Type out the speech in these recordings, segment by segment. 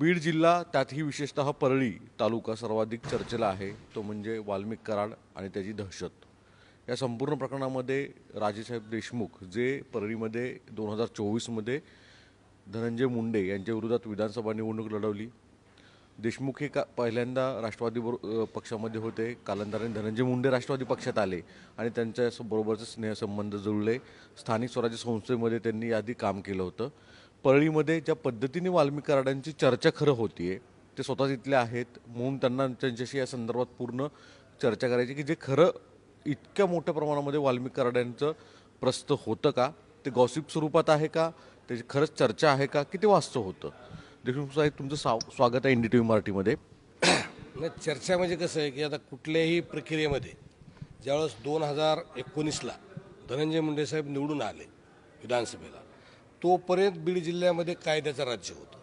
बीड जिल्हा त्यातही विशेषतः परळी तालुका सर्वाधिक चर्चेला आहे. तो म्हणजे वाल्मिक कराड आणि त्याची दहशत. या संपूर्ण प्रकरणामध्ये राजेसाहेब देशमुख जे परळीमध्ये दोन हजार चोवीसमध्ये धनंजय मुंडे यांच्या विरोधात विधानसभा निवडणूक लढवली. देशमुख हे का पहिल्यांदा राष्ट्रवादी बरो पक्षामध्ये होते. कालांतराने धनंजय मुंडे राष्ट्रवादी पक्षात आले आणि त्यांच्या बरोबरचे स्नेहसंबंध जुळले. स्थानिक स्वराज्य संस्थेमध्ये त्यांनी आधी काम केलं होतं. परळीमध्ये ज्या पद्धतीने वाल्मिक कराडांची चर्चा खरं होतीये ते स्वतः तिथले आहेत. म्हणून त्यांना त्यांच्याशी या संदर्भात पूर्ण चर्चा करायची की जे खरं इतक्या मोठ्या प्रमाणामध्ये वाल्मिक कराडांचं प्रस्त होतं का? ते गॉसिप स्वरूपात आहे का? त्याची खरंच चर्चा आहे का? की ते वास्तव होतं? देशमुख साहेब तुमचं साव स्वागत आहे एन डी टी व्ही मराठीमध्ये. नाही चर्चा म्हणजे कसं आहे की आता कुठल्याही प्रक्रियेमध्ये ज्यावेळेस दोन हजार एकोणीसला धनंजय मुंडे साहेब निवडून आले विधानसभेला तोपर्यंत बीड जिल्ह्यामध्ये कायद्याचं राज्य होतं.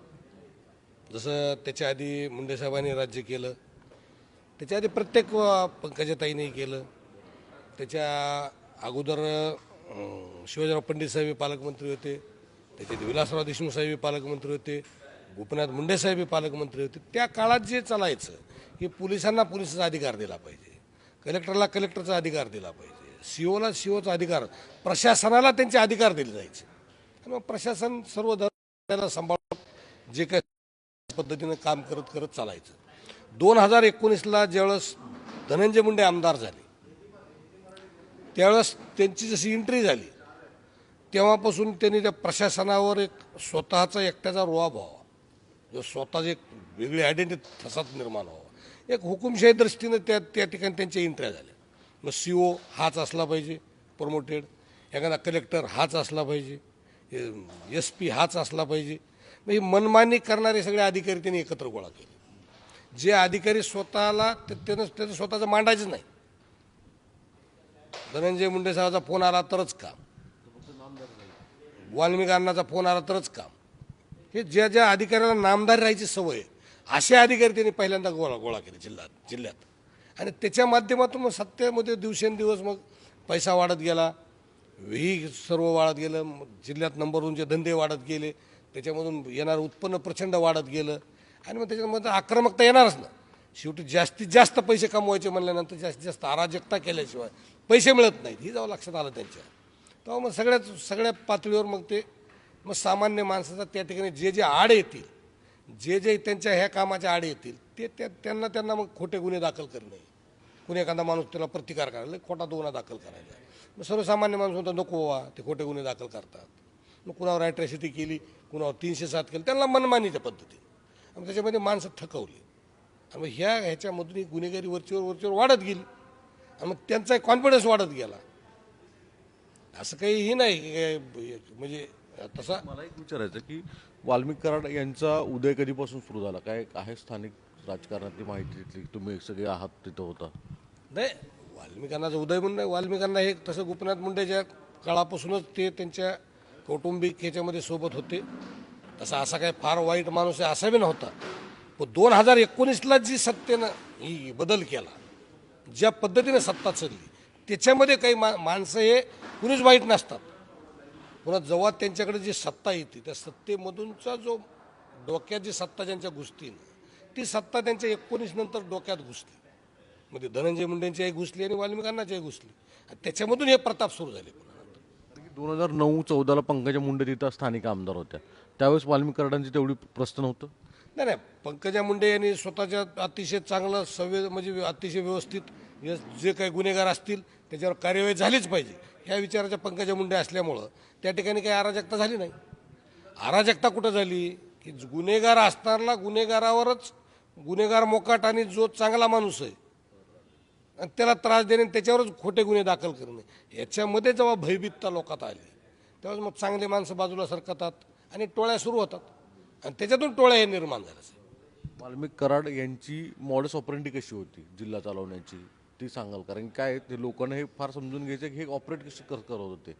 जसं त्याच्या आधी मुंडेसाहेबांनी राज्य केलं त्याच्या आधी प्रत्येक पंकजाताईने केलं त्याच्या अगोदर शिवाजीराव पंडित साहेब पालकमंत्री होते त्याच्यात विलासराव देशमुख साहेब पालकमंत्री होते गोपीनाथ मुंडे साहेब पालकमंत्री होते. त्या काळात जे चालायचं की पोलिसांना पोलिसाचा अधिकार दिला पाहिजे कलेक्टरला कलेक्टरचा अधिकार दिला पाहिजे सीओला सीओचा अधिकार प्रशासनाला त्यांचे अधिकार दिले जायचे. मग प्रशासन सर्व त्याला सांभाळून जे काही पद्धतीनं काम करत करत चालायचं. दोन हजार एकोणीसला ज्यावेळेस धनंजय मुंडे आमदार झाले त्यावेळेस त्यांची जशी एंट्री झाली तेव्हापासून त्यांनी त्या प्रशासनावर एक स्वतःचा एकट्याचा रुबाब व्हावा. जो स्वतःची एक वेगळी आयडेंटिटी ठसात निर्माण व्हावा. एक हुकुमशाही दृष्टीनं त्या त्या ठिकाणी त्यांच्या एंट्र्या झाल्या. मग सी ओ हाच असला पाहिजे प्रमोटेड एखादा कलेक्टर हाच असला पाहिजे. एस पी हाच असला पाहिजे. मग मनमानी करणारे सगळे अधिकारी त्यांनी एकत्र गोळा केले. जे अधिकारी स्वतःला त्यानं त्याचं स्वतःचं मांडायचं नाही. धनंजय मुंडे साहेबाचा फोन आला तरच काम. वाल्मिकांनाचा फोन आला तरच काम. हे ज्या ज्या अधिकाऱ्याला नामदार राहायची सवय असे अधिकारी त्यांनी पहिल्यांदा गोळा गोळा केले जिल्ह्यात जिल्ह्यात. आणि त्याच्या माध्यमातून मग सत्तेमध्ये दिवसेंदिवस मग पैसा वाढत गेला. ही सर्व वाढत गेलं मग जिल्ह्यात नंबर दोनचे धंदे वाढत गेले त्याच्यामधून येणारं उत्पन्न प्रचंड वाढत गेलं. आणि मग त्याच्यामध्ये आक्रमकता येणारच ना. शेवटी जास्तीत जास्त पैसे कमवायचे म्हणल्यानंतर जास्तीत जास्त अराजकता केल्याशिवाय पैसे मिळत नाहीत. ही जेव्हा लक्षात आलं त्यांच्या. तेव्हा मग सगळ्याच सगळ्या पातळीवर मग ते मग सामान्य माणसाचा त्या ठिकाणी जे जे आड येतील जे जे त्यांच्या ह्या कामाच्या आड येतील ते त्या त्यांना त्यांना मग खोटे गुन्हे दाखल करणे. कुणी एखादा माणूस त्याला प्रतिकार करायला खोटा गुन्हा दाखल करायला. मग सर्वसामान्य माणूस म्हणतो नको वा ते खोटे गुन्हे दाखल करतात. मग कुणावर ॲट्रॅसिटी केली कुणावर तीनशे सात केली त्यांना मनमानीच्या पद्धतीने. आणि त्याच्यामध्ये माणसं थकवली. आणि मग ह्या ह्याच्यामधून ही गुन्हेगारी वरचीवर वरचीवर वाढत गेली. आणि मग त्यांचा कॉन्फिडन्स वाढत गेला. असं काही हे नाही म्हणजे तसा मला एक विचारायचं की वाल्मिक कराड यांचा उदय कधीपासून सुरू झाला? काय आहे स्थानिक राजकारणातली माहिती तुम्ही सगळे आहात तिथं होता. नाही वाल्मिकांनाचा उदय म्हणून नाही वाल्मिकांना हे तसं गोपीनाथ मुंडेच्या काळापासूनच ते त्यांच्या कौटुंबिक ह्याच्यामध्ये सोबत होते. तसा असा काही फार वाईट माणूस आहे असा बी नव्हता. पण दोन हजार एकोणीसला जी सत्तेनं ही बदल केला ज्या पद्धतीने सत्ता चालली त्याच्यामध्ये काही मा माणसं हे कुणीच वाईट नसतात. पुन्हा जेव्हा त्यांच्याकडे जी सत्ता येते त्या सत्तेमधूनचा जो डोक्यात जी सत्ता ज्यांच्या घुसतील ती सत्ता त्यांच्या एकोणीस नंतर डोक्यात घुसली म्हणजे धनंजय मुंडेंच्याही घुसली आणि वाल्मिकांनाच्याही घुसली. आणि त्याच्यामधून हे प्रताप सुरू झाले पुन्हा. दोन हजार नऊ चौदाला पंकजा मुंडे तिथं स्थानिक आमदार होत्या. त्यावेळेस वाल्मिक कराडांची तेवढी प्रश्न नव्हतं नाही नाही. पंकजा मुंडे यांनी स्वतःच्या अतिशय चांगलं सव्य म्हणजे अतिशय व्यवस्थित जे- जे काही गुन्हेगार असतील त्याच्यावर कार्यवाही झालीच पाहिजे. ह्या विचाराच्या पंकजा मुंडे असल्यामुळं त्या ठिकाणी काही अराजकता झाली नाही. अराजकता कुठं झाली? की गुन्हेगार असताना गुन्हेगारावरच गुन्हेगार मोकाट आणि जो चांगला माणूस आहे आणि त्याला त्रास देणे आणि त्याच्यावरच खोटे गुन्हे दाखल करणे. याच्यामध्ये जेव्हा भयभीतता लोकात आली तेव्हा मग चांगले माणसं बाजूला सरकतात आणि टोळ्या सुरू होतात. आणि त्याच्यातून टोळ्या हे निर्माण झाल्या वाल्मिक कराड यांची मॉडस ऑपरेंटी कशी होती? जिल्हा चालवण्याची ती सांगाल कारण काय ते लोकांना हे फार समजून घ्यायचं की हे ऑपरेट कसे कर करत होते?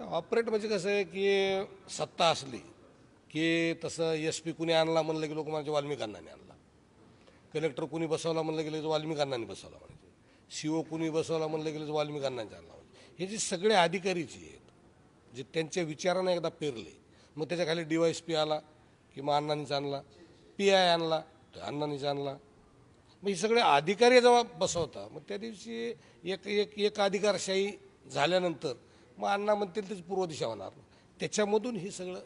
ऑपरेट म्हणजे कसं आहे की सत्ता असली की तसं एस पी कुणी आणला म्हणलं की लोक म्हणजे वाल्मिक अण्णाने आणला. कलेक्टर कुणी बसवला म्हणलं गेलं तर वाल्मिक बसवला म्हणायचे. सी ओ कुणी बसवला म्हणलं गेलं तर वाल्मिक आणला म्हणजे हे जे सगळे अधिकारीचे आहेत जे त्यांच्या विचारानं एकदा पेरले मग त्याच्याखाली डी वाय एस पी आला की मग अण्णांनीच आणला पी आय आणला तर अण्णांनीच आणला मग हे सगळे अधिकारी जेव्हा बसवता मग त्या दिवशी एक एक एक अधिकारशाही झाल्यानंतर मग अण्णा म्हणतील तेच पूर्व दिशा होणार. त्याच्यामधून हे सगळं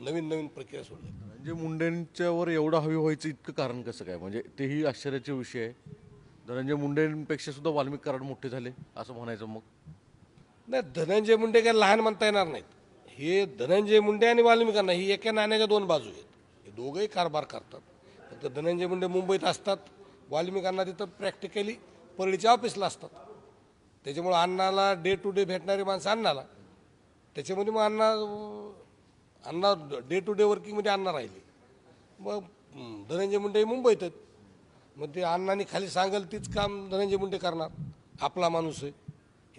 नवीन नवीन प्रक्रिया झाली. म्हणजे मुंडेंच्यावर एवढं हवी व्हायचं इतकं कारण कसं काय? म्हणजे तेही आश्चर्याचे विषय आहे. धनंजय मुंडेंपेक्षा सुद्धा वाल्मिक कराड मोठे झाले असं म्हणायचं मग? नाही धनंजय मुंडे काय लहान म्हणता येणार नाहीत. हे धनंजय मुंडे आणि वाल्मिकांना ही एका नाण्याच्या दोन बाजू आहेत. हे दोघंही कारभार करतात. फक्त धनंजय मुंडे मुंबईत असतात वाल्मिकांना तिथं प्रॅक्टिकली परळीच्या ऑफिसला असतात. त्याच्यामुळं अण्णाला डे टू डे भेटणारी माणसं अण्णाला. त्याच्यामध्ये मग Anna Anna day to day वर्किंगमध्ये Anna राहिले मग धनंजय मुंडे मुंबईत आहेत. मग ते अण्णांनी खाली सांगेल तीच काम धनंजय मुंडे करणार. आपला माणूस आहे.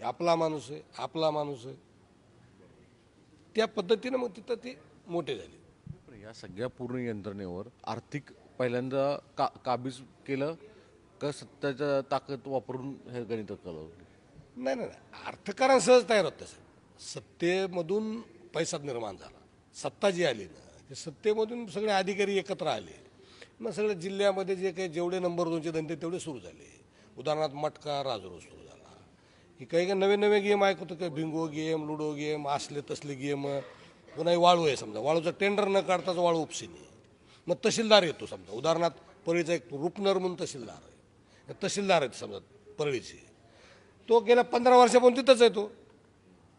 आपला माणूस आहे. आपला माणूस आहे. त्या पद्धतीनं मग तिथं ते मोठे झाले. या सगळ्या पूर्ण यंत्रणेवर आर्थिक पहिल्यांदा का काबीज केलं का सत्ताच्या ताकद वापरून हे गणित चालवलं नाही नाही नाही. अर्थकारण सहज तयार होत सत्तेमधून पैसा निर्माण झाला. सत्ता जी आली ना ते सत्तेमधून सगळे अधिकारी एकत्र आले. मग सगळ्या जिल्ह्यामध्ये जे काही जेवढे नंबर दोनचे धंदे तेवढे सुरू झाले. उदाहरणार्थ मटका राजरो सुरू झाला. ही काही काही नवे नवे गेम ऐकतो होतो काही बिंगो गेम लुडो गेम असले तसले गेम पुन्हा वाळू आहे समजा. वाळूचं टेंडर न काढताच वाळू उपसिनी मग तहसीलदार येतो समजा. उदाहरणार्थ परळीचा एक रुपनर म्हणून तहसीलदार आहे. तहसीलदार आहेत समजा परळीचे. तो गेल्या पंधरा वर्षापासून तिथंच आहे तो.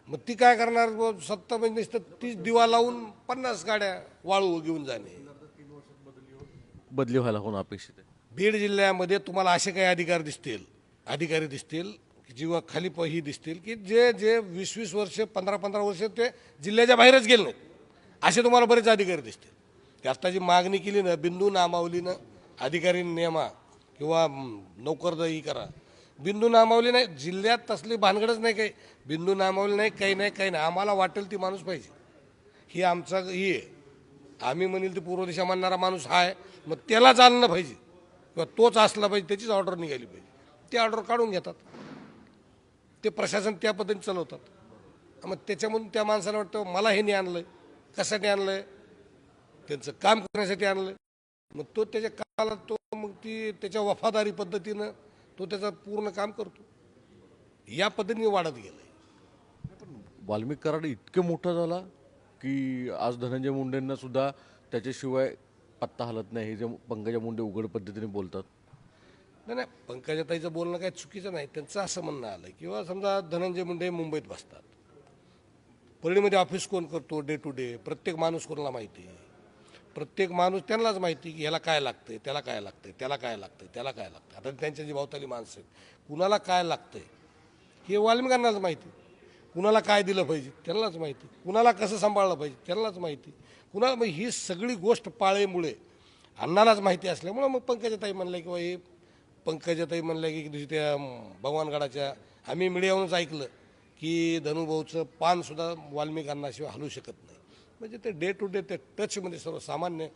मग ती काय करणार? व सत्ता म्हणजे नुसतं तीच दिवा लावून पन्नास गाड्या वाळू घेऊन जाणे. बदली व्हायला होणं अपेक्षित आहे? बीड जिल्ह्यामध्ये तुम्हाला असे काही अधिकार दिसतील. अधिकारी दिसतील की जेव्हा खाली प- ही दिसतील की जे जे वीस वीस वर्ष पंधरा पंधरा वर्ष ते जिल्ह्याच्या बाहेरच गेले नाहीत. असे तुम्हाला बरेच अधिकारी दिसतील. आता जी मागणी केली ना बिंदू नामावलीनं अधिकारी नेमा किंवा नोकरदाई करा. बिंदू नामावली नाही. जिल्ह्यात तसली भानगडच नाही काही. बिंदू नामावली नाही काही नाही काही नाही. आम्हाला वाटेल ती माणूस पाहिजे. ही आमचा ही आहे. आम्ही म्हणेल ती पूर्व दिशा मानणारा माणूस हा आहे. मग त्याला चालणं पाहिजे. किंवा तोच असला पाहिजे त्याचीच ऑर्डर निघाली पाहिजे. ते ऑर्डर काढून घेतात. ते प्रशासन त्या पद्धतीने चालवतात. मग त्याच्यामधून त्या माणसाला वाटतं मला हे नाही आहे कशासाठी आणलंय? त्यांचं काम करण्यासाठी आणलं मग तो त्याच्या कामाला तो मग ती त्याच्या वफादारी पद्धतीनं तो त्याचं पूर्ण काम करतो. या पद्धतीने वाढत गेलंय. वाल्मिक कराड इतके मोठा झाला की आज धनंजय मुंडेंना सुद्धा त्याच्याशिवाय पत्ता हलत नाही. हे जे पंकजा मुंडे उघड पद्धतीने बोलतात. नाही नाही पंकजाताईचं बोलणं काही चुकीचं नाही. त्यांचं असं म्हणणं आलं किंवा समजा धनंजय मुंडे मुंबईत बसतात. परळीमध्ये ऑफिस कोण करतो डे टू डे प्रत्येक माणूस कोणाला माहिती आहे? प्रत्येक माणूस त्यांनाच माहिती की ह्याला काय लागतंय त्याला काय लागतंय त्याला काय लागतंय त्याला काय लागतंय. आता त्यांच्या जी भावताली माणसं आहेत कुणाला काय लागतंय हे वाल्मिकांनाच माहिती. कुणाला काय दिलं पाहिजे त्यांनाच माहिती. कुणाला कसं सांभाळलं पाहिजे त्यांनाच माहिती. कुणाला मग ही सगळी गोष्ट पाळेमुळे अण्णालाच माहिती असल्यामुळं मग पंकजाताई म्हणलं की हे पंकजाताई म्हणलं की दिवशी त्या भगवानगडाच्या आम्ही मीडियावरूनच ऐकलं की धनुभाऊचं पानसुद्धा वाल्मिकांनाशिवाय अण्णाशिवाय हलू शकत नाही. म्हणजे ते डे टू डे ते टचमध्ये सर्वसामान्य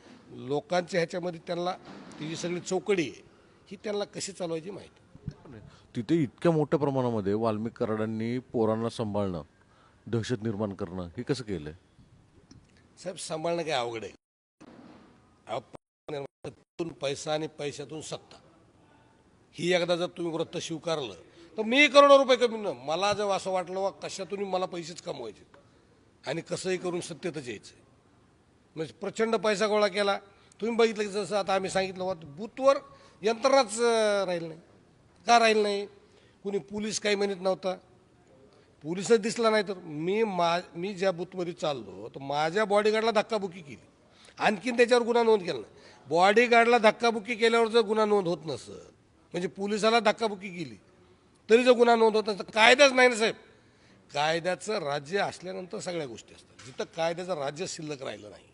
लोकांच्या ह्याच्यामध्ये त्यांना ती जी सगळी चौकडी आहे ही त्यांना कशी चालवायची माहिती? तिथे इतक्या मोठ्या प्रमाणामध्ये वाल्मिक कराडांनी पोरांना सांभाळणं दहशत निर्माण करणं हे कसं केलंय? साहेब सांभाळणं काय अवघड आहे? पैशातून पैसा आणि पैशातून सत्ता. ही एकदा जर तुम्ही व्रत स्वीकारलं तर मी करोडो रुपये कमीन मला जर असं वाटलं वा कशातून मला पैसेच कमवायचे आणि कसंही करून सत्यतच यायचं. म्हणजे प्रचंड पैसा गोळा केला. तुम्ही बघितलं की जसं आता आम्ही सांगितलं होत बूथवर यंत्रणाच राहील नाही. का राहील नाही? कुणी पोलीस काही म्हणत नव्हता. पोलिसच दिसला नाही तर मी मा मी ज्या बूथमध्ये चाललो तर माझ्या बॉडीगार्डला धक्काबुक्की केली. आणखीन त्याच्यावर गुन्हा नोंद केला नाही. बॉडीगार्डला धक्काबुक्की केल्यावर जर गुन्हा नोंद होत नसत म्हणजे पोलिसाला धक्काबुकी केली तरी जर गुन्हा नोंद होत नसतं कायदाच नाही ना साहेब. कायद्याचं राज्य असल्यानंतर सगळ्या गोष्टी असतात. जिथं कायद्याचं राज्य शिल्लक राहिलं नाही.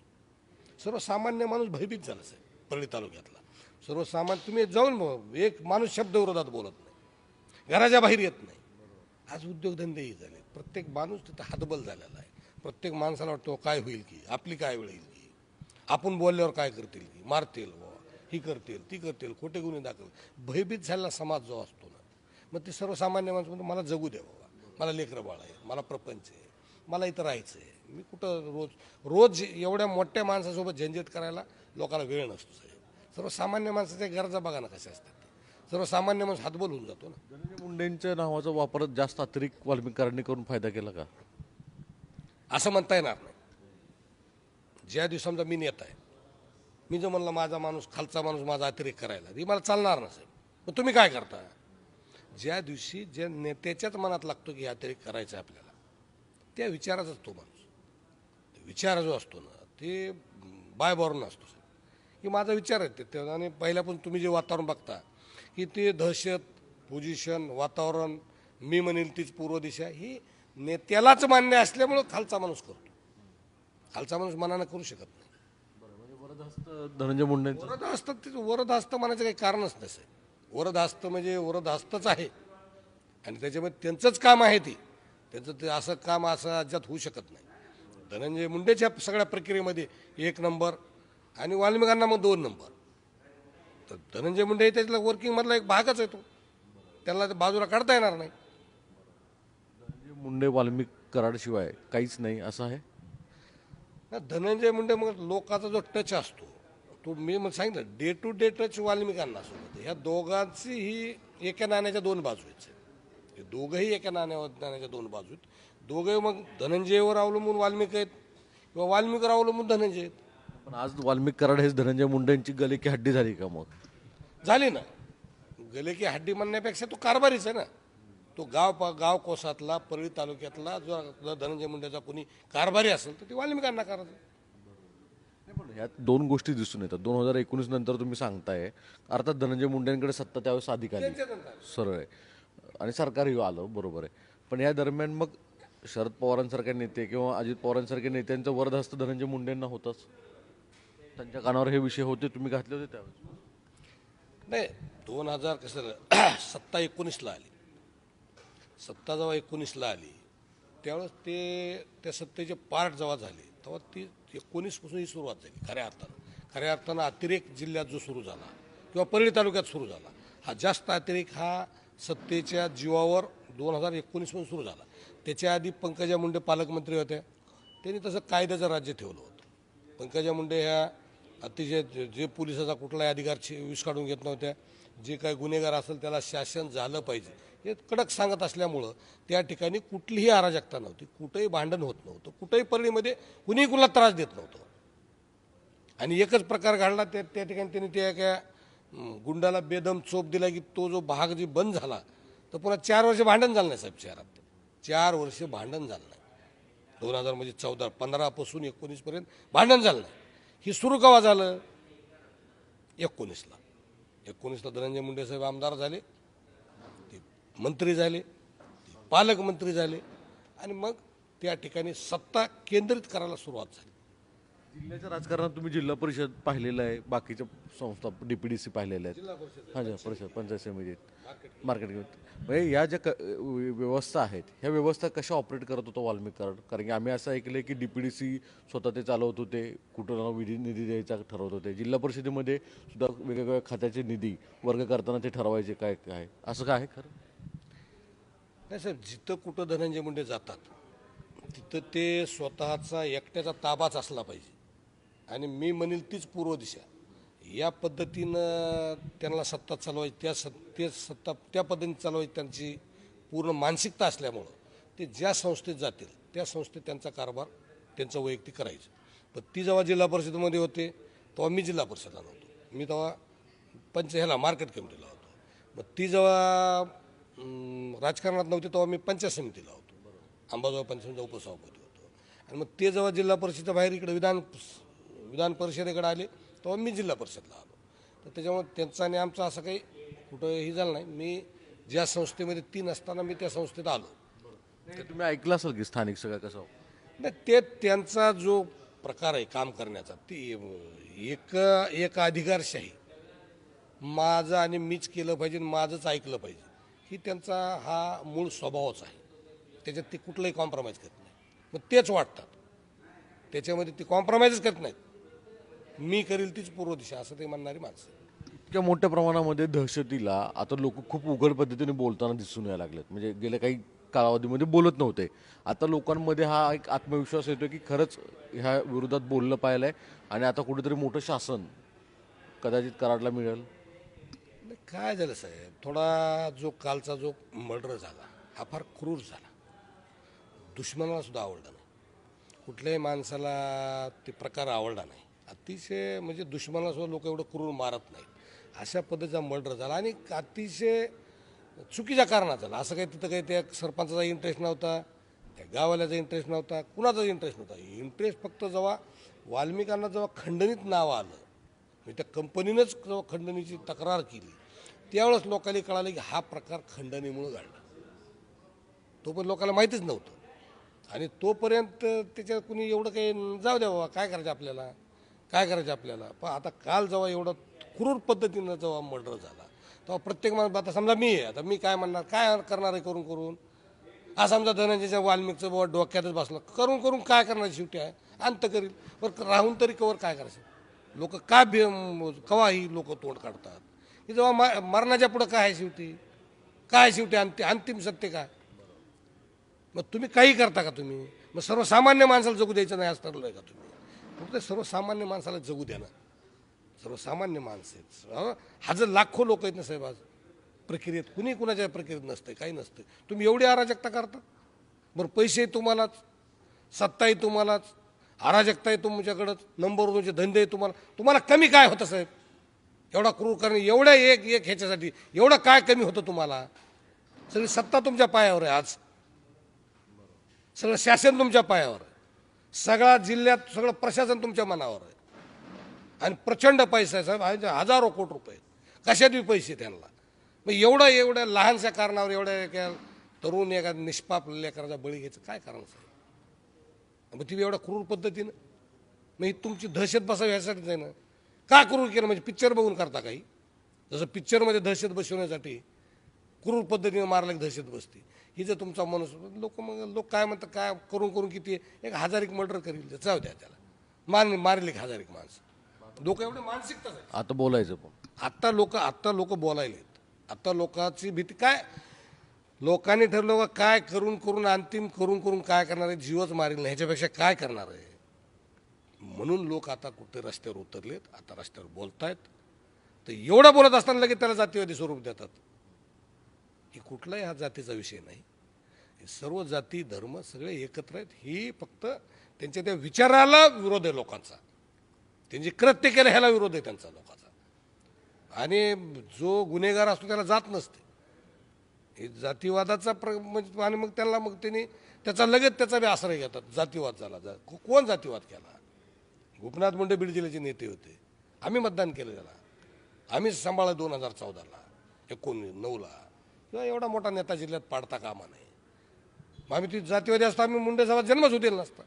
सर्वसामान्य माणूस भयभीत झाला साहेब परळी तालुक्यातला. सर्वसामान्य तुम्ही जाऊन एक माणूस शब्द विरोधात बोलत नाही. घराच्या बाहेर येत नाही. आज उद्योगधंदेही झाले. प्रत्येक माणूस तिथं हातबल झालेला आहे. प्रत्येक माणसाला वाटतो हो, काय होईल की? आपली काय वेळ येईल की? आपण बोलल्यावर काय करतील की? मारतील बुवा ही करतील ती करतील खोटे गुन्हे दाखल. भयभीत झालेला समाज जो असतो ना मग ते सर्वसामान्य माणूस म्हणतो मला जगू द्यावं मला लेकरं बाळ आहे मला प्रपंच आहे मला इथं राहायचं आहे. मी कुठं रोज रोज एवढ्या मोठ्या माणसासोबत झंझट करायला लोकांना वेळ नसतो साहेब. सर्वसामान्य माणसाच्या गरजा बघा ना कशा असतात. सर्वसामान्य माणूस हातबल होऊन जातो ना. मुंडेंच्या नावाचा वापर जास्त अतिरिक्त वाल्मिक कराडने करून फायदा केला का? असं म्हणता येणार नाही. ज्या दिवशी समजा मी नेता आहे मी जर म्हणलं माझा माणूस खालचा माणूस माझा अतिरेक करायला. ती मला चालणार नसेल मग तुम्ही काय करता? ज्या दिवशी ज्या नेत्याच्याच मनात लागतो की हे अतिरेक करायचं आहे आपल्याला त्या विचाराचाच तो माणूस. विचार जो असतो ना ते बायबॉर्न असतो की माझा विचार आहे ते- आणि पहिल्यापासून तुम्ही जे वातावरण बघता की ते दहशत पोझिशन वातावरण मी म्हणेल तीच पूर्व दिशा ही नेत्यालाच मान्य असल्यामुळं खालचा माणूस करतो. खालचा माणूस मनानं करू शकत नाही. वरदहस्त धनंजय मुंडेंचं. वरद असतं ते वरद असतं म्हणायचं काही कारणच नसेल वरद असतं म्हणजे वरद असतंच आहे. आणि त्याच्यामध्ये त्यांचंच काम आहे ते. त्यांचं ते असं काम असं राज्यात होऊ शकत नाही. धनंजय मुंडेच्या सगळ्या प्रक्रियेमध्ये एक नंबर आणि वाल्मिकांना मग दोन नंबर. तर धनंजय मुंडे हे त्याच्यातला वर्किंगमधला एक भागच आहे तो. त्याला ते बाजूला काढता येणार नाही. धनंजय मुंडे वाल्मिक कराडशिवाय काहीच नाही असं आहे? धनंजय मुंडे मग लोकांचा जो टच असतो तो मी मग सांगितलं डे टू डे टच वाल्मिकांना सोबत ह्या दोघांची ही एका नाण्याच्या दोन बाजू आहेत. हे दोघंही एका नाण्या नाण्याच्या दोन बाजू आहेत. दोघंही मग धनंजयवर अवलंबून वाल्मिक आहेत किंवा वाल्मिकवर अवलंबून धनंजय आहेत. पण आज वाल्मिक कराड हेच धनंजय मुंडेंची गले की हड्डी झाली का मग? झाली ना. गेले की हड्डी म्हणण्यापेक्षा तो कारभारीच आहे ना. तो गाव पा गाव कोसातला परळी तालुक्यातला जो जो धनंजय मुंडेचा कोणी कारभारी असेल तर ते वाल्मिकांना करायचं. ह्यात दोन गोष्टी दिसून येतात. दोन हजार एकोणीस नंतर तुम्ही सांगताय. अर्थात धनंजय मुंडेंकडे सत्ता त्यावेळेस अधिक आली सरळ आहे. आणि सरकारही आलं बरोबर आहे. पण या दरम्यान मग शरद पवारांसारखे नेते किंवा अजित पवारांसारखे नेत्यांचं वरदहस्त धनंजय मुंडेंना होतच. त्यांच्या कानावर हे विषय होते तुम्ही घातले होते त्यावेळेस? नाही दोन हजार कसं सत्ता एकोणीसला आली. सत्ता जेव्हा एकोणीसला आली त्यावेळेस ते त्या सत्तेचे पार्ट जेव्हा झाले तेव्हा ती एकोणीसपासून ही सुरुवात झाली खऱ्या अर्थानं. खऱ्या अर्थानं अतिरेक जिल्ह्यात जो सुरू झाला किंवा परळी तालुक्यात सुरू झाला हा जास्त अतिरेक हा सत्तेच्या जीवावर दोन हजार एकोणीसपासून सुरू झाला. त्याच्या आधी पंकजा मुंडे पालकमंत्री होत्या त्यांनी तसं कायद्याचं राज्य ठेवलं होतं. पंकजा मुंडे ह्या अतिशय जे- पोलिसाचा कुठलाही अधिकार छि- विस्काडून घेत नव्हत्या. जे काही गुन्हेगार असेल त्याला शासन झालं पाहिजे. हे कडक सांगत असल्यामुळं त्या ठिकाणी कुठलीही अराजकता नव्हती. कुठंही भांडण होत नव्हतं. कुठंही परळीमध्ये कुणीही कुणाला त्रास देत नव्हतं. आणि एकच प्रकार घडला त्या त्या ठिकाणी त्यांनी त्या एका गुंडाला बेदम चोप दिला की तो जो भाग जे बंद झाला तर पुन्हा चार वर्ष भांडण झालं नाही साहेब शहरात. चार वर्ष भांडण झालं नाही. दोन हजार म्हणजे चौदा पंधरापासून एकोणीसपर्यंत भांडण झालं नाही. ही सुरू केव्हा झालं? एकोणीसला. एकोणीसला धनंजय मुंडे साहेब आमदार झाले. मंत्री झाले पालकमंत्री झाले आणि मग त्या ठिकाणी सत्ता केंद्रित करायला सुरुवात झाली. जिल्ह्याच्या राजकारणात तुम्ही जिल्हा परिषद पाहिलेलं आहे बाकीच्या संस्था डीपीडीसी पाहिलेल्या आहेत. हा जिल्हा परिषद पंचायत समितीत मार्केट म्हणजे या ज्या क- व्यवस्था आहेत ह्या व्यवस्था कशा ऑपरेट करत होतो वाल्मिक कराड? कारण की आम्ही असं ऐकलं की डीपीडीसी स्वतः ते चालवत होते कुठं विधी निधी द्यायचा ठरवत होते. जिल्हा परिषदेमध्ये सुद्धा वेगवेगळ्या खात्याचे निधी वर्ग करताना ते ठरवायचे काय काय? असं काय आहे खरं? नाही साहेब जिथं कुठं धनंजय मुंडे जातात तिथं ते स्वतःचा एकट्याचा ताबाच असला पाहिजे. आणि मी म्हणेल तीच पूर्व दिशा. या पद्धतीनं त्यांना सत्ता चालवायची त्या सत् ते सत्ता त्या पद्धतीने चालवायची त्यांची पूर्ण मानसिकता असल्यामुळं ते ज्या संस्थेत जातील त्या संस्थेत त्यांचा कारभार त्यांचं वैयक्तिक करायचं. पण ती जेव्हा जिल्हा परिषदेमध्ये होते तेव्हा मी जिल्हा परिषदला नव्हतो. मी तेव्हा पंच ह्याला मार्केट कमिटीला होतो. मग ती जेव्हा राजकारणात नव्हती तेव्हा मी पंचायत समितीला होतो अंबाजोगाई पंचायत समितीचा उपसभापती होतो. आणि मग ते जेव्हा जिल्हा परिषदेच्या बाहेर इकडे विधान विधान परिषदेकडे आले तेव्हा मी जिल्हा परिषदला आलो. तर त्याच्यामुळे त्यांचा आणि आमचा असं काही कुठंही झालं नाही. मी ज्या संस्थेमध्ये तीन असताना मी त्या संस्थेत आलो. नाही, तुम्ही ऐकलं असेल की स्थानिक सगळं कसं? नाही ते त्यांचा जो प्रकार आहे काम करण्याचा ती एक एक अधिकारशाही. माझं आणि मीच केलं पाहिजे आणि माझंच ऐकलं पाहिजे. ही त्यांचा हा मूळ स्वभावच आहे. त्याच्यात ते कुठलंही कॉम्प्रोमाइज करत नाही. मग तेच वाटतात. त्याच्यामध्ये ते कॉम्प्रोमाइजच करत नाहीत. मी करील तीच पूर्व दिशा असं ते म्हणणारी माणसं इतक्या मोठ्या प्रमाणामध्ये दहशतीला आता लोक खूप उघड पद्धतीने बोलताना दिसून यायला लागलेत. म्हणजे गेल्या काही कालावधीमध्ये बोलत नव्हते. आता लोकांमध्ये हा एक आत्मविश्वास येतो की खरंच ह्या विरोधात बोललं पाहिलं आहे आणि आता कुठेतरी मोठं शासन कदाचित कराडला मिळेल. म्हणजे काय झालं साहेब? थोडा जो कालचा जो मर्डर झाला हा फार क्रूर झाला. दुश्मनाला सुद्धा आवडला नाही. कुठल्याही माणसाला ते प्रकार आवडला नाही. अतिशय म्हणजे दुश्मनाला सुद्धा लोक एवढं क्रूर मारत नाहीत. अशा पद्धतीचा मर्डर झाला आणि अतिशय चुकीच्या कारणात झाला. असं काही तिथं काही त्या सरपंचाचा इंटरेस्ट नव्हता त्या गावाल्याचा इंटरेस्ट नव्हता कुणाचाच इंटरेस्ट नव्हता. इंटरेस्ट फक्त जेव्हा वाल्मिकांना जेव्हा खंडणीत नाव आलं म्हणजे त्या कंपनीनंच जेव्हा खंडणीची तक्रार केली त्यावेळेस लोकांनी कळालं की हा प्रकार खंडणीमुळं घडला. तो पण लोकांना माहितीच नव्हतं. आणि तोपर्यंत त्याच्यात कुणी एवढं काही जाऊ द्या बाबा काय करायचं आपल्याला? काय करायचं आपल्याला? पण आता काल जेव्हा एवढं क्रूर पद्धतीनं जेव्हा मर्डर झाला तेव्हा प्रत्येक माणूस आता समजा मी आहे आता मी काय म्हणणार काय करणार आहे करून करून? हा समजा धनंजयच्या वाल्मिकचं बाबा डोक्यातच बसलं करून करून काय करणार शेवटी? आहे अंत करील. बरं राहून तरी कवर काय करायचं? लोक का बे कवा ही लोक तोंड काढतात? की जेव्हा मा मरणाच्या पुढं काय आहे शेवटी? काय आहे शेवटी अंति अंतिम सत्य काय? मग तुम्ही काही करता का तुम्ही? मग सर्वसामान्य माणसाला जगू द्यायचं नाही असं ठरलं आहे का तुम्ही? फक्त सर्वसामान्य माणसाला जगू द्या ना. सर्वसामान्य माणसं आहेत. हजार लाखो लोक आहेत ना साहेब आज. प्रक्रियेत कुणी कुणाच्या प्रक्रियेत नसते काही नसते तुम्ही एवढी अराजकता करता? बरं पैसे तुम्हालाच सत्ताही तुम्हालाच अराजकताही तुमच्याकडंच नंबर दोनचे धंदे आहे तुम्हाला तुम्हाला कमी काय होतं साहेब? एवढा क्रूर करणे एवढ्या एक एक ह्याच्यासाठी एवढं काय कमी होतं तुम्हाला? सगळी सत्ता तुमच्या पायावर आहे आज. सगळं शासन तुमच्या पायावर आहे. सगळा जिल्ह्यात सगळं प्रशासन तुमच्या मनावर आहे. आणि प्रचंड पैसा आहे साहेब आणि हजारो कोट रुपये कशात बी पैसे त्यांना मग एवढं एवढ्या लहानशा कारणावर एवढ्या एका तरुण एका निष्पाप लेकराचा बळी घ्यायचं काय कारण साहेब? मग ती एवढ्या क्रूर पद्धतीनं? मग ही तुमची दहशत बसावी ह्यासाठीच आहे ना? का क्रूर केलं? म्हणजे पिक्चर बघून करता काही? जसं पिक्चरमध्ये दहशत बसवण्यासाठी क्रूर पद्धतीने मारला की दहशत बसते. ही जर तुमचा माणूस लोक मग लोक काय म्हणतात काय करून करून किती एक हजार एक मर्डर करील जाऊ द्या त्याला. मार मारेल एक हजार एक माणसं. लोक एवढे मानसिकताच आहे आता बोलायचं पण. आत्ता लोक आत्ता लोक बोलायलेत आत्ता लोकांची भीती काय? लोकांनी ठरलं काय करून करून अंतिम करून करून काय करणार आहे जीवच मारेल नाही. ह्याच्यापेक्षा काय करणार आहे? म्हणून लोक आता कुठे रस्त्यावर उतरलेत आता रस्त्यावर बोलतायत. तर एवढं बोलत असताना लगेच त्याला जातीवादी स्वरूप देतात. की कुठलाही हा जातीचा विषय नाही. हे सर्व जाती धर्म सगळे एकत्र आहेत. ही फक्त त्यांच्या त्या विचाराला विरोध आहे लोकांचा. त्यांची कृत्य केलं ह्याला विरोध आहे त्यांचा लोकांचा. आणि जो गुन्हेगार असतो त्याला जात नसते. हे जातीवादाचा प्र म्हणजे आणि मग त्यांना मग त्यांनी त्याचा लगेच त्याचा बी आश्रय घेतात. जातीवाद झाला. जा कोण जातीवाद केला? गोपीनाथ मुंडे बीड जिल्ह्याचे नेते होते. आम्ही मतदान केलं त्याला. आम्हीच सांभाळलं दोन हजार चौदाला एकोणीस नऊला. किंवा एवढा मोठा नेता जिल्ह्यात पाडता कामा नाही मग आम्ही ती जातीवादी असता आम्ही मुंडे साहेब जन्मच होतील नसता.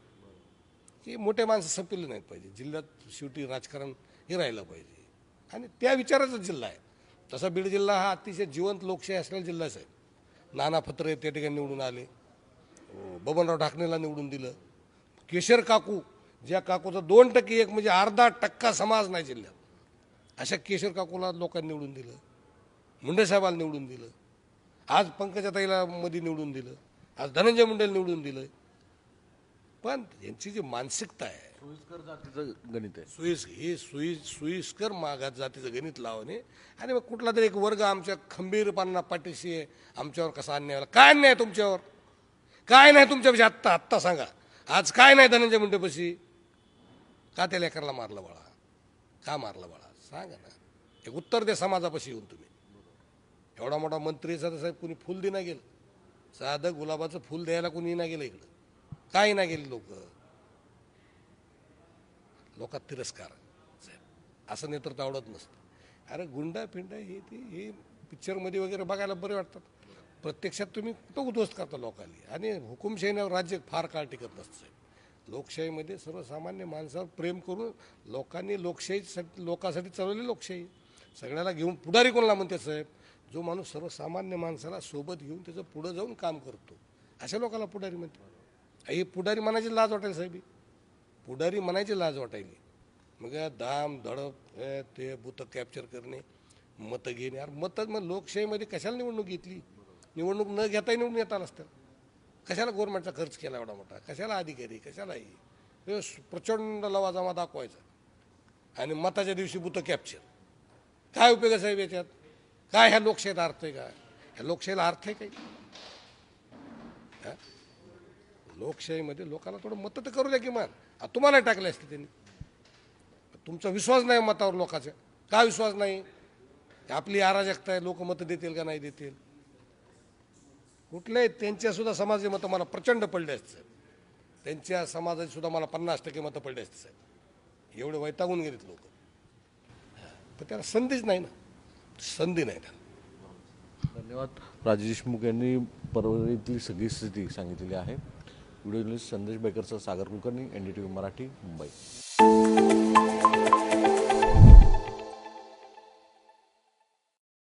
की मोठे माणसं संपले नाहीत पाहिजे. जिल्ह्यात शेवटी राजकारण हे राहिलं पाहिजे. आणि त्या विचाराचा जिल्हा आहे. तसा बीड जिल्हा हा अतिशय जिवंत लोकशाही असलेला जिल्हाच आहे नाना फत्रे त्या ठिकाणी निवडून आले. बबनराव ढाकणेला निवडून दिलं. केशर काकू ज्या काकूचा दोन टक्के एक म्हणजे अर्धा टक्का समाज नाही जिल्ह्यात. अशा केशर काकूला लोकांनी निवडून दिलं. मुंडे साहेबाला निवडून दिलं. आज पंकजाताईला मध्ये निवडून दिलं. आज धनंजय मुंडेला निवडून दिलं. पण यांची जी मानसिकता आहे सोयीस्कर जातीचं गणित आहे. सुईस हे सुई सुईस्कर मागात जातीचं गणित लावणे. आणि मग कुठला तरी एक वर्ग आमच्या खंबीरपणा पाठीशी आहे. आमच्यावर कसा अन्याय झाला? काय अन्याय तुमच्यावर? काय नाही तुमच्यापाशी आत्ता आत्ता सांगा. आज काय नाही धनंजय मुंडेपाशी? का त्या लेकराला मारलं बाळा. का मारलं बाळा? सांगा ना. एक उत्तर द्या समाजापाशी येऊन तुम्ही. एवढा मोठा मंत्री साधा साहेब कुणी फुल देना गेलं. साधं गुलाबाचं फुल द्यायला कुणी ना गेलं इकडं. काय ना गेले लोक? लोकात तिरस्कार साहेब. असं नेतृत्व आवडत नसतं. अरे गुंडा पिंडा हे ते हे पिक्चरमध्ये वगैरे बघायला बरे वाटतात. प्रत्यक्षात तुम्ही कुठं उद्ध्वस्त करता लोकांनी? आणि हुकुमशाहीनं राज्य फार काळ टिकत नसतं साहेब. लोकशाहीमध्ये सर्वसामान्य माणसावर प्रेम करून लोकांनी लोकशाहीसाठी लोकांसाठी चालवली लोकशाही. सगळ्याला घेऊन पुढारी कोणाला म्हणते साहेब? जो माणूस सर्वसामान्य माणसाला सोबत घेऊन त्याचं पुढं जाऊन काम करतो. अशा लोकाला पुढारी म्हणते. हे पुढारी म्हणायची लाज वाटायला साहेब पुढारी म्हणायची लाज वाटायली. मग दाम धडप ते बुतं कॅप्चर करणे मतं घेणे. यार मतं मग लोकशाहीमध्ये कशाला निवडणूक घेतली? निवडणूक न घेताही निवडून येता असतात. कशाला गव्हर्नमेंटचा खर्च केला एवढा मोठा? कशाला अधिकारी? कशालाही हे? प्रचंड लवाजमा दाखवायचा. आणि मताच्या दिवशी बुतं कॅप्चर काय उपयोग आहे साहेब याच्यात? काय ह्या लोकशाहीत अर्थ आहे का ह्या लोकशाहीला अर्थ आहे काही? लोकशाहीमध्ये लोकांना थोडं मतं तर करू द्या किमान तुम्हाला टाकले असते त्यांनी. तुमचा विश्वास नाही मतावर लोकांचा. का विश्वास नाही? आपली अराजकता आहे लोक मतं देतील का नाही देतील? कुठले त्यांच्या सुद्धा समाजाचे मतं मला प्रचंड पडले असते त्यांच्या समाजाची सुद्धा मला पन्नास टक्के मतं पडले असते साहेब. एवढे वैतागून गेलेत लोक. पण त्याला संधीच नाही ना. संधी नाही धन्यवाद. राजेश देशमुख यांनी परवरीतली सगळी स्थिती सांगितलेली आहे. Video journalist Sandesh बेकरचा Sagar Kulkarni N D T V Marathi Mumbai.